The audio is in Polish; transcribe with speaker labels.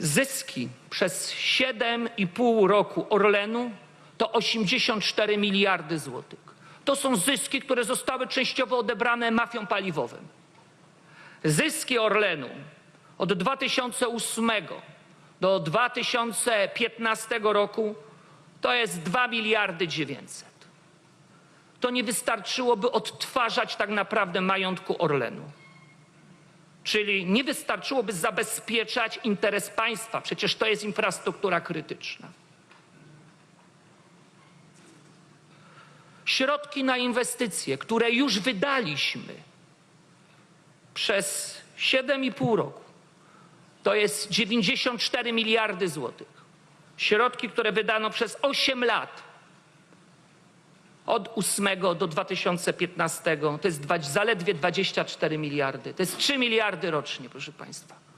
Speaker 1: Zyski przez 7,5 roku Orlenu to 84 miliardy złotych. To są zyski, które zostały częściowo odebrane mafiom paliwowym. Zyski Orlenu od 2008 do 2015 roku to jest 2 miliardy 900. To nie wystarczyłoby odtwarzać tak naprawdę majątku Orlenu. Czyli nie wystarczyłoby zabezpieczać interes państwa, przecież to jest infrastruktura krytyczna. Środki na inwestycje, które już wydaliśmy przez 7,5 roku, to jest 94 miliardy złotych. Środki, które wydano przez 8 lat, od 8 do 2015, to jest dwa, zaledwie 24 miliardy. To jest 3 miliardy rocznie, proszę Państwa.